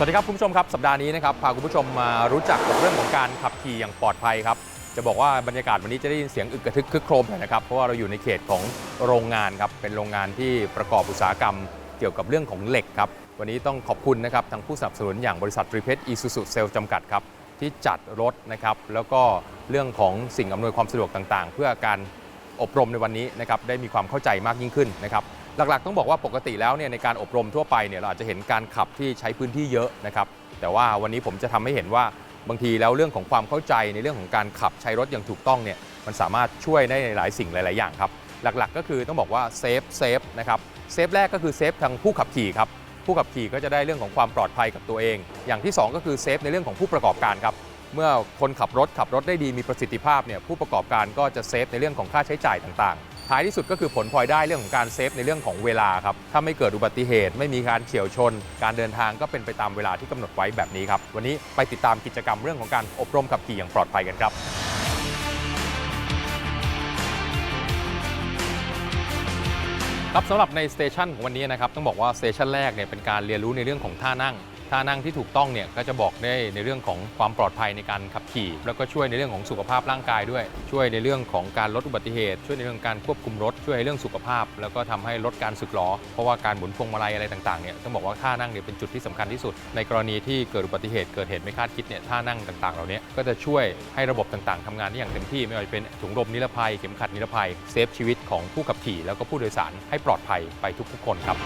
สวัสดีครับคุณผู้ชมครับสัปดาห์นี้นะครับพาคุณผู้ชมมารู้จักกับเรื่องของการขับขี่อย่างปลอดภัยครับจะบอกว่าบรรยากาศวันนี้จะได้ยินเสียงอึกกระทึกคึกโครมหน่อยนะครับเพราะว่าเราอยู่ในเขตของโรงงานครับเป็นโรงงานที่ประกอบอุตสาหกรรม เกี่ยวกับเรื่องของเหล็กครับวันนี้ต้องขอบคุณนะครับทางผู้สนับสนุนอย่างบริษัทตรีเพชรอีซูซูเซลจำกัดครับที่จัดรถนะครับแล้วก็เรื่องของสิ่งอำนวยความสะดวกต่างๆ เพื่อการอบรมในวันนี้นะครับได้มีความเข้าใจมากยิ่งขึ้นนะครับ หลักๆ ต้องบอกว่าปกติแล้วเนี่ยในการอบรมทั่วไปเนี่ยเราอาจจะเห็นการขับที่ใช้พื้นที่เยอะนะครับ แต่ว่าวันนี้ผมจะทำให้เห็นว่าบางทีแล้วเรื่องของความเข้าใจในเรื่องของการขับใช้รถอย่างถูกต้องเนี่ยมันสามารถช่วยได้ในหลายสิ่งหลาย ๆ อย่างครับ หลักๆ ก็คือต้องบอกว่าเซฟเซฟนะครับเซฟแรกก็คือเซฟทางผู้ขับขี่ครับผู้ขับขี่ก็จะได้เรื่องของความปลอดภัยกับตัวเอง อย่างที่สองก็คือเซฟในเรื่องของผู้ประกอบการครับเมื่อคนขับรถขับรถได้ดีมีประสิทธิภาพเนี่ยผู้ประกอบการก็จะเซฟในเรื่องของค่าใช้จ่ายต่างๆ ท้ายที่สุดก็คือผลพลอยได้เรื่องของการเซฟในเรื่องของเวลาครับ ถ้าไม่เกิดอุบัติเหตุ ไม่มีการเฉียวชน การเดินทางก็เป็นไปตามเวลาที่กำหนดไว้แบบนี้ครับ วันนี้ไปติดตามกิจกรรมเรื่องของการอบรมขับขี่อย่างปลอดภัยกันครับครับสำหรับในสเตชันของวันนี้นะครับต้องบอกว่าสเตชันแรกเนี่ยเป็นการเรียนรู้ในเรื่องของท่านั่ง ท่านั่งที่ถูกต้องเนี่ยก็จะบอกได้ในเรื่องของความปลอดภัยในการขับขี่ แล้วก็ช่วยในเรื่องของสุขภาพร่างกายด้วย ช่วยในเรื่องของการลดอุบัติเหตุ ช่วยในเรื่องการควบคุมรถ ช่วยในเรื่องสุขภาพ แล้วก็ทำให้ลดการสึกหรอเพราะว่าการหมุนพวงมาลัยอะไรต่างๆเนี่ยต้องบอกว่าท่านั่งเนี่ยเป็นจุดที่สำคัญที่สุด ในกรณีที่เกิดอุบัติเหตุเกิดเหตุไม่คาดคิดเนี่ยท่านั่งต่างๆ เหล่านี้ก็จะช่วยให้ระบบต่างๆทำงานได้อย่างเต็มที่ไม่ว่าจะเป็นถุงลมนิรภัยเข็มขัดนิรภัยเซฟชีวิตของผู้ขับขี่แล้วก็ผู้โดยสารให้ปลอดภัยไปทุกๆคนครับ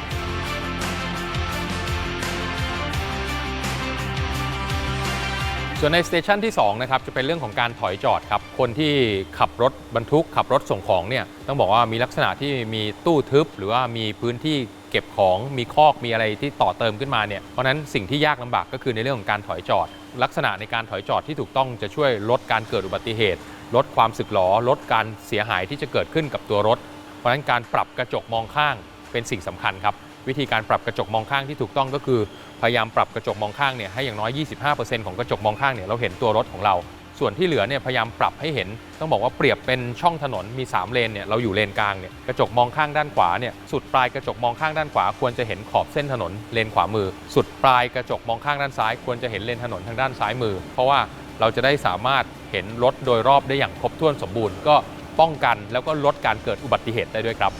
ส่วนในสเตชันที่2นะครับจะเป็นเรื่องของการถอยจอดครับ คนที่ขับรถบรรทุกขับรถส่งของเนี่ยต้องบอกว่ามีลักษณะที่มีตู้ทึบ หรือว่ามีพื้นที่เก็บของมีคอกมีอะไรที่ต่อเติมขึ้นมาเนี่ยเพราะนั้นสิ่งที่ยากลำบากก็คือในเรื่องของการถอยจอด ลักษณะในการถอยจอดที่ถูกต้องจะช่วยลดการเกิดอุบัติเหตุ ลดความสึกหรอลดการเสียหายที่จะเกิดขึ้นกับตัวรถ เพราะฉะนั้นการปรับกระจกมองข้างเป็นสิ่งสำคัญครับ วิธีการปรับกระจกมองข้างที่ถูกต้องก็คือ พยายามปรับกระจกมองข้างเนี่ยให้อย่างน้อย 25%ของกระจกมองข้างเนี่ยเราเห็นตัวรถของเรา ส่วนที่เหลือเนี่ยพยายามปรับให้เห็น ต้องบอกว่าเปรียบเป็นช่องถนนมี 3 เลนเนี่ยเราอยู่เลนกลางเนี่ยกระจกมองข้างด้านขวาเนี่ยสุดปลายกระจกมองข้างด้านขวา ควรจะเห็นขอบเส้นถนนเลนขวามือ สุดปลายกระจกมองข้างด้านซ้าย ควรจะเห็นเลนถนนทางด้านซ้ายมือ เพราะว่าเราจะได้สามารถเห็นรถโดยรอบได้อย่างครบถ้วนสมบูรณ์ก็ป้องกันแล้วก็ลดการเกิดอุบัติเหตุได้ด้วยครับ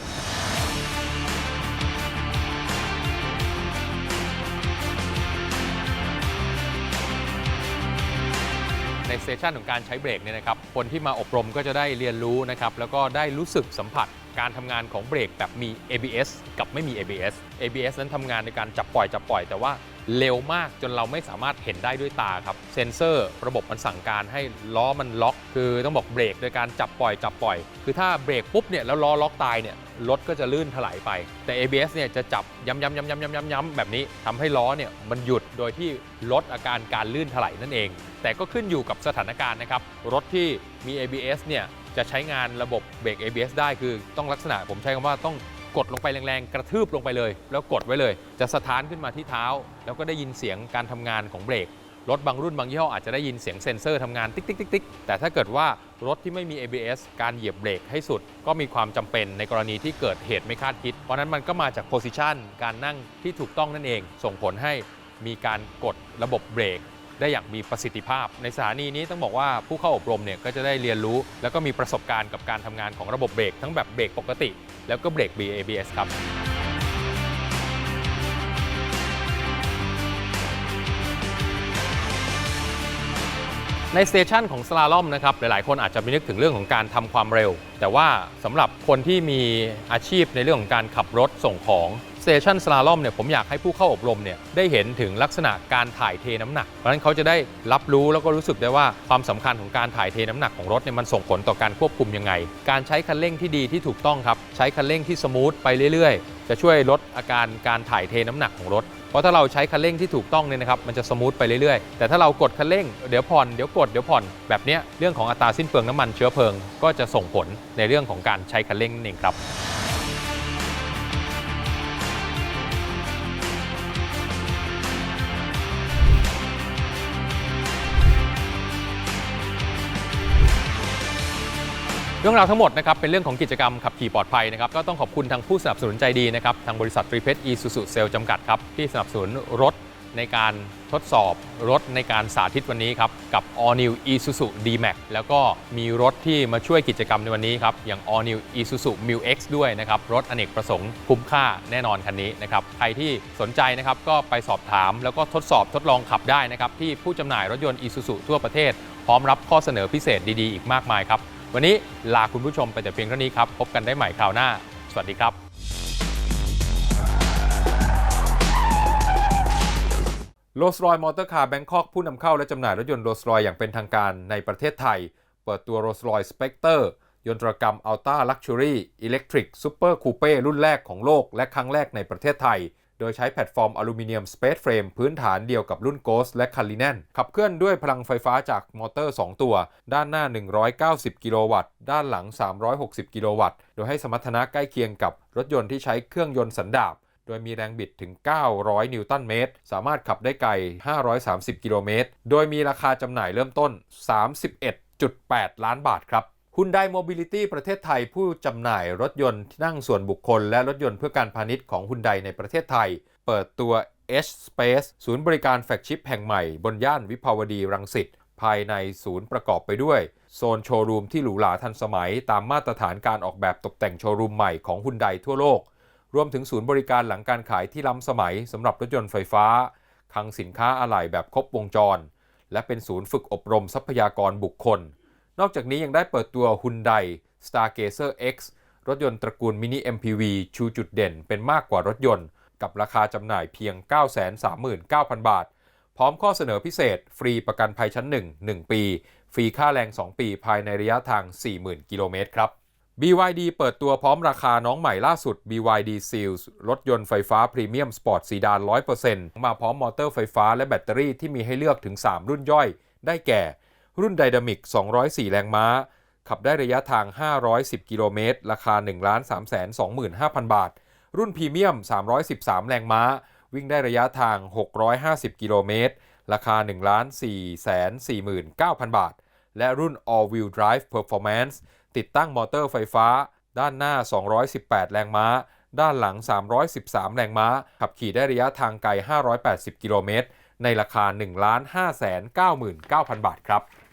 ในสชันของการใช้เบรกเนี่ยนะครับคนที่มาอบรมก็จะได้เรียนรู้นะครับแล้วก็ได้รู้สึกสัมผัสการทำงานของเบรกแบบมี ABS กับไม่มี ABS ABS นั้นทำงานในการจับปล่อยจับปล่อย แต่ว่า เร็วมากจนเราไม่สามารถเห็นได้ด้วยตาครับ เซนเซอร์ระบบมันสั่งการให้ล้อมันล็อก คือต้องบอกเบรกโดยการจับปล่อยจับปล่อย คือถ้าเบรกปุ๊บเนี่ยแล้วล้อล็อกตายเนี่ยรถก็จะลื่นถลายไป แต่ ABS เนี่ยจะจับย้ำย้ำย้ำย้ำย้ำย้ำย้ำแบบนี้ทำให้ล้อเนี่ยมันหยุดโดยที่ลดอาการการลื่นถลายนั่นเอง แต่ก็ขึ้นอยู่กับสถานการณ์นะครับรถที่มี ABS เนี่ยจะใช้งานระบบเบรก ABS ได้คือต้องลักษณะผมใช้คำว่าต้อง กดลงไปแรงๆ กระทืบลงไปเลย แล้วกดไว้เลย จะสะท้านขึ้นมาที่เท้า แล้วก็ได้ยินเสียงการทำงานของเบรกรถบางรุ่นบางยี่ห้ออาจจะได้ยินเสียงเซ็นเซอร์ทำงานติ๊กติ๊กติ๊กแต่ถ้าเกิดว่ารถที่ไม่มี ABS การเหยียบเบรกให้สุด ก็มีความจำเป็นในกรณีที่เกิดเหตุไม่คาดคิด เพราะนั้นมันก็มาจากโพซิชันการนั่งที่ถูกต้องนั่นเอง ส่งผลให้มีการกดระบบเบรก ได้อย่างมีประสิทธิภาพ ในสถานีนี้ต้องบอกว่าผู้เข้าอบรมเนี่ยก็จะได้เรียนรู้ แล้วก็มีประสบการณ์กับการทำงานของระบบเบรกทั้งแบบเบรกปกติ แล้วก็เบรก BABS ครับในสเตชันของสลาลอมนะครับหลายๆ คนอาจจะไปนึกถึงเรื่องของการทำความเร็ว แต่ว่าสำหรับคนที่มีอาชีพในเรื่องของการขับรถส่งของ เตชันสลาลอมเนี่ยผมอยากให้ผู้เข้าอบรมเนี่ยได้เห็นถึงลักษณะการถ่ายเทน้ำหนัก เพราะฉะนั้นเขาจะได้รับรู้แล้วก็รู้สึกได้ว่าความสำคัญของการถ่ายเทน้ำหนักของรถเนี่ยมันส่งผลต่อการควบคุมยังไง การใช้คันเร่งที่ดีที่ถูกต้องครับ ใช้คันเร่งที่สมูทไปเรื่อยๆ จะช่วยลดอาการการถ่ายเทน้ำหนักของรถเพราะถ้าเราใช้คันเร่งที่ถูกต้องเนี่ยนะครับมันจะสมูทไปเรื่อยๆ แต่ถ้าเรากดคันเร่งเดี๋ยวผ่อนเดี๋ยวกดเดี๋ยวผ่อนแบบเนี้ยเรื่องของอัตราสิ้นเปลืองน้ำมันเชื้อเพลิง ก็จะส่งผลในเรื่องของการใช้คันเร่งนั่นเองครับ รื่องราวทั้งหมดนะครับเป็นเรื่องของกิจกรรมขับขี่ปลอดภัยนะครับก็ต้องขอบคุณทางผู้สนับสนุนใจดีนะครับทางบริษัทตรีเพชรอีซูซูเซลจำกัดครับที่สนับสนุนรถในการทดสอบรถในการสาธิตวันนี้ครับกับ All New Isuzu D-Max แล้วก็มีรถที่มาช่วยกิจกรรมในวันนี้ครับอย่าง All New Isuzu Mu X ด้วยนะครับรถอเนกประสงค์คุ้มค่าแน่นอนคันนี้นะครับใครที่สนใจนะครับก็ไปสอบถามแล้วก็ทดสอบทดลองขับได้นะครับที่ผู้จำหน่ายรถยนต์ Isuzu ทั่วประเทศ พร้อมรับข้อเสนอพิเศษดีๆ อีกมากมายครับ วันนี้ลาคุณผู้ชมไปแต่เพียงเท่านี้ครับ พบกันได้ใหม่คราวหน้า สวัสดีครับ โรสรอยมอเตอร์คาร์แบงคอกผู้นำเข้าและจำหน่ายรถยนต์โรสรอยอย่างเป็นทางการในประเทศไทย เปิดตัวโรสรอยสเปกเตอร์ยนตรกรรมอัลต้าลักชัวรี่อิเล็กทริกซูเปอร์คูเป้รุ่นแรกของโลกและครั้งแรกในประเทศไทย โดยใช้แพลตฟอร์มอลูมิเนียมสเปซเฟรมพื้นฐานเดียวกับรุ่นโกสและคาริ n นนขับเคลื่อนด้วยพลังไฟฟ้าจากมอเตอร์ 2 ตัว ด้านหน้า 190 กิโลวัตต์ ด้านหลัง 360 กิโลวัตต์ โดยให้สมรรถนะใกล้เคียงกับรถยนต์ที่ใช้เครื่องยนต์สันดาปโดยมีแรงบิดถึง 900 นิวตันเมตร สามารถขับได้ไกล 530 กิโลเมตร โดยมีราคาจำหน่ายเริ่มต้น 31.8 ล้านบาทครับ Hyundai Mobility ประเทศไทยผู้จำหน่ายรถยนต์ที่นั่งส่วนบุคคล และรถยนต์เพื่อการพาณิชย์ของ Hyundai ในประเทศไทย เปิดตัว H Space ศูนย์บริการแฟกชิปแห่งใหม่ บนย่านวิภาวดีรังสิตภายในศูนย์ประกอบไปด้วย โซนโชว์รูมที่หรูหราทันสมัย ตามมาตรฐานการออกแบบตกแต่งโชว์รูมใหม่ของ Hyundai ทั่วโลก รวมถึงศูนย์บริการหลังการขายที่ล้ำสมัยสำหรับรถยนต์ไฟฟ้าคลังสินค้าอะไหล่แบบครบวงจร และเป็นศูนย์ฝึกอบรมทรัพยากรบุคคล นอกจากนี้ยังได้เปิดตัว Hyundai Stargazer X รถยนต์ตระกูลมินิ MPV ชูจุดเด่นเป็นมากกว่ารถยนต์ กับราคาจำหน่ายเพียง 939,000 บาท พร้อมข้อเสนอพิเศษ ฟรีประกันภัยชั้น 1 1 ปี ฟรีค่าแรง 2 ปีภายในระยะทาง 40,000 กิโลเมตรครับ BYD เปิดตัวพร้อมราคาน้องใหม่ล่าสุด BYD Seals รถยนต์ไฟฟ้าพรีเมียมสปอร์ตซีดาน 100%มาพร้อมมอเตอร์ไฟฟ้าและแบตเตอรี่ที่มีให้เลือกถึง 3 รุ่นย่อย ได้แก่ รุ่นไดนามิก 204 แรงม้า ขับได้ระยะทาง 510 กิโลเมตร ราคา 1 3 2 5 0 0 0 บาท รุ่นพรีเมียม 313 แรงม้า วิ่งได้ระยะทาง 650 กิโลเมตร ราคา 1 4 4 9 0 0 0 บาท และรุ่น All Wheel Drive Performance ติดตั้งมอเตอร์ไฟฟ้า ด้านหน้า 218 แรงม้า ด้านหลัง 313 แรงม้า ขับขี่ได้ระยะทางไกล 580 กิโลเมตรในราคา 1 5 9 9 0 0 0 บาทครับ